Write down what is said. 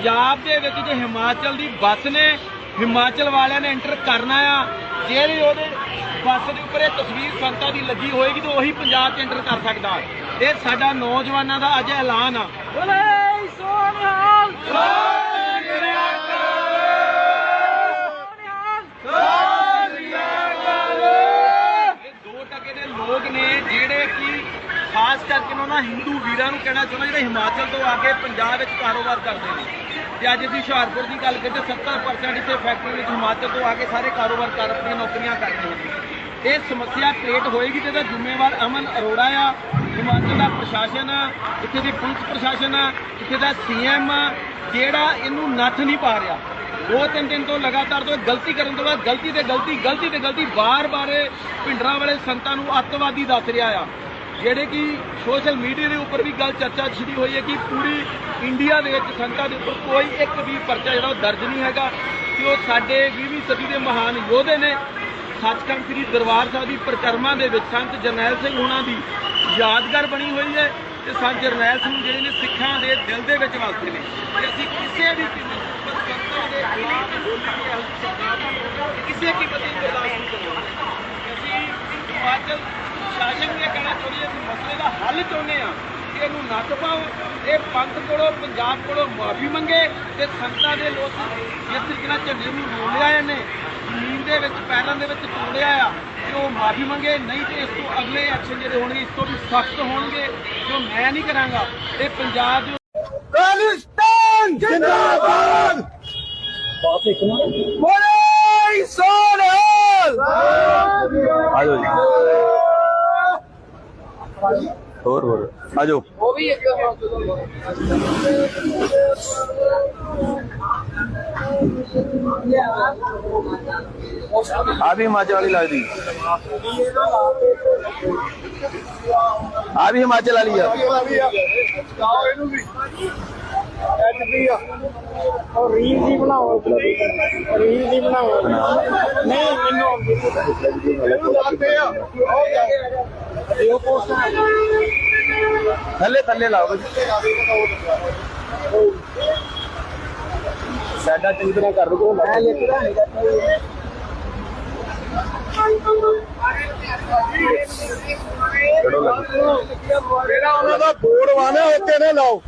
ਪੰਜਾਬ ਦੇ ਵਿੱਚ ਜੇ ਹਿਮਾਚਲ ਦੀ ਬੱਸ ਨੇ ਹਿਮਾਚਲ ਵਾਲਿਆਂ ਨੇ ਐਂਟਰ ਕਰਨਾ ਆ ਜੇ ਵੀ ਉਹਦੇ ਬੱਸ ਦੇ ਉੱਪਰ ਇਹ ਤਸਵੀਰ ਸੰਤਾਂ ਦੀ ਲੱਗੀ ਹੋਏਗੀ ਤਾਂ ਉਹੀ ਪੰਜਾਬ 'ਚ ਐਂਟਰ ਕਰ ਸਕਦਾ। ਇਹ ਸਾਡਾ ਨੌਜਵਾਨਾਂ ਦਾ ਅੱਜ ਐਲਾਨ ਆ। ਬੋਲੇ ਸੋਨਿਹਾਲ ਲੋਕ ਨੇ ਜਿਹੜੇ ਕਿ ਖਾਸ ਕਰਕੇ ਉਹਨਾਂ ਹਿੰਦੂ ਵੀਰਾਂ ਨੂੰ ਕਹਿਣਾ ਚਾਹੁੰਦਾ ਜਿਹੜੇ ਹਿਮਾਚਲ ਤੋਂ ਆ ਕੇ ਪੰਜਾਬ ਵਿੱਚ ਕਾਰੋਬਾਰ ਕਰਦੇ ਨੇ। ਤੇ ਅੱਜ ਅਸੀਂ ਹੁਸ਼ਿਆਰਪੁਰ ਦੀ ਗੱਲ ਕਰੀਏ 70% ਇੱਥੇ ਫੈਕਟਰੀ ਵਿੱਚ ਹਿਮਾਚਲ ਤੋਂ ਆ ਕੇ ਸਾਰੇ ਕਾਰੋਬਾਰ ਕਰ ਆਪਣੀਆਂ ਨੌਕਰੀਆਂ ਕਰ ਰਹੇ ਨੇ। ਇਹ ਸਮੱਸਿਆ ਕ੍ਰੀਏਟ ਹੋਏਗੀ ਤੇ ਇਹਦਾ ਜ਼ਿੰਮੇਵਾਰ ਅਮਨ ਅਰੋੜਾ ਆ। ਹਿਮਾਚਲ ਦਾ ਪ੍ਰਸ਼ਾਸਨ ਆ, ਇੱਥੇ ਦੀ ਪੁਲਿਸ ਪ੍ਰਸ਼ਾਸਨ ਆ, ਇੱਥੇ ਦਾ ਸੀਐਮ ਆ, ਜਿਹੜਾ ਇਹਨੂੰ ਨੱਥ ਨਹੀਂ ਪਾ ਰਿਹਾ। ਦੋ ਤਿੰਨ ਦਿਨ ਤੋਂ ਲਗਾਤਾਰ ਤੋਂ ਗਲਤੀ ਕਰਨ ਤੋਂ ਬਾਅਦ ਗਲਤੀ ਤੇ ਗਲਤੀ ਗਲਤੀ ਤੇ ਗਲਤੀ ਬਾਰ-ਬਾਰ ਭਿੰਡਰਾਂ ਵਾਲੇ ਸੰਤਾਂ ਨੂੰ ਅੱਤਵਾਦੀ ਦੱਸ ਰਿਹਾ ਆ। ਜਿਹੜੇ ਕਿ ਸੋਸ਼ਲ ਮੀਡੀਆ ਦੇ ਉੱਪਰ ਵੀ ਗੱਲ ਚਰਚਾ ਛਿੜੀ ਹੋਈ ਹੈ ਕਿ ਪੂਰੀ ਇੰਡੀਆ ਦੇ ਵਿੱਚ ਸੰਗਤਾਂ ਦੇ ਉੱਪਰ ਕੋਈ ਇੱਕ ਵੀ ਪਰਚਾ ਜਿਹੜਾ ਉਹ ਦਰਜ ਨਹੀਂ ਹੈਗਾ ਕਿ ਉਹ ਸਾਡੇ 20ਵੀਂ ਸਦੀ ਦੇ ਮਹਾਨ ਯੋਧੇ ਨੇ ਸੱਚਖੰਡ ਸ੍ਰੀ ਦਰਬਾਰ ਸਾਹਿਬ ਦੀ ਪ੍ਰਕਰਮਾ ਦੇ ਵਿੱਚ ਸੰਤ ਜਰਨੈਲ ਸਿੰਘ ਉਹਨਾਂ ਦੀ ਯਾਦਗਾਰ ਬਣੀ ਹੋਈ ਹੈ ਤੇ ਸੰਤ ਜਰਨੈਲ ਸਿੰਘ ਜਿਹੜੇ ਨੇ ਸਿੱਖਾਂ ਦੇ ਦਿਲ ਦੇ ਵਿੱਚ ਵਸਦੇ ਨੇ। ਤੇ ਅਸੀਂ ਕਿਸੇ ਵੀ ਕਿਸੇ ਕੀਮਤ ਤੇ ਬਰਦਾਸ਼ਤ ਨਹੀਂ ਕਰਾਂਗੇ ਅਸੀਂ ਹਿਮਾਚਲ ਸ਼ਾਸਨ ਨੂੰ ਇਹ ਕਹਿਣਾ ਚਾਹੁੰਦੇ ਹਾਂ ਕਿ ਮਸਲੇ ਦਾ ਹੱਲ ਚਾਹੁੰਦੇ ਆ ਕਿ ਇਹਨੂੰ ਨੱਥ ਪਾਓ ਇਹ ਪੰਥ ਕੋਲੋਂ ਪੰਜਾਬ ਕੋਲੋਂ ਮਾਫੀ ਮੰਗੇ ਤੇ ਸੰਤਾਂ ਦੇ ਲੋਕ ਜਿਸ ਤਰੀਕੇ ਨਾਲ ਝੰਡੇ ਨੂੰ ਰੋਲਿਆ ਇਹਨੇ ਜ਼ਮੀਨ ਦੇ ਵਿੱਚ ਪੈਰਾਂ ਦੇ ਵਿੱਚ ਤੋੜਿਆ ਆ ਤੇ ਉਹ ਮਾਫੀ ਮੰਗੇ। ਨਹੀਂ ਤੇ ਇਸ ਤੋਂ ਅਗਲੇ ਐਕਸ਼ਨ ਜਿਹੜੇ ਹੋਣਗੇ ਇਸ ਤੋਂ ਵੀ ਸਖਤ ਹੋਣਗੇ ਜੋ ਮੈਂ ਨਹੀਂ ਕਰਾਂਗਾ। ਇਹ ਪੰਜਾਬ ਦੇ ਖਾਲਿਸਤਾਨ ਜਿੰਦਾਬਾਦ। ਬੋਲੇ ਆਜੋ ਜੀ। ਹੋਰ ਹੋਰ। ਆਜੋ ਆ ਵੀ ਹਿਮਾਚਲ ਵਾਲੀ ਲੱਗਦੀ। ਆ ਵੀ ਹਿਮਾਚਲ ਵਾਲੀ ਆ। ਲਾਓ ਇਹਨੂੰ ਵੀ ਐਚ ਪੀ ਆ ਔਰ ਰੀਲ ਦੀ ਬਣਾਓ ਰੀਲ ਦੀ ਬਣਾਓ ਨਹੀਂ ਮੈਨੂੰ ਆਉਂਦੀ ਇਹ ਪੋਸਟ ਥੱਲੇ ਥੱਲੇ ਲਾਓ ਸਾਡਾ ਚੰਗੀ ਤਰ੍ਹਾਂ ਕਰ ਦੋ ਮੈਂ ਨਹੀਂ ਲੱਗ ਜਿਹੜਾ ਉਹਨਾਂ ਦਾ ਬੋਰਡ ਵਾਨਾ ਉੱਤੇ ਨਾ ਲਾਓ।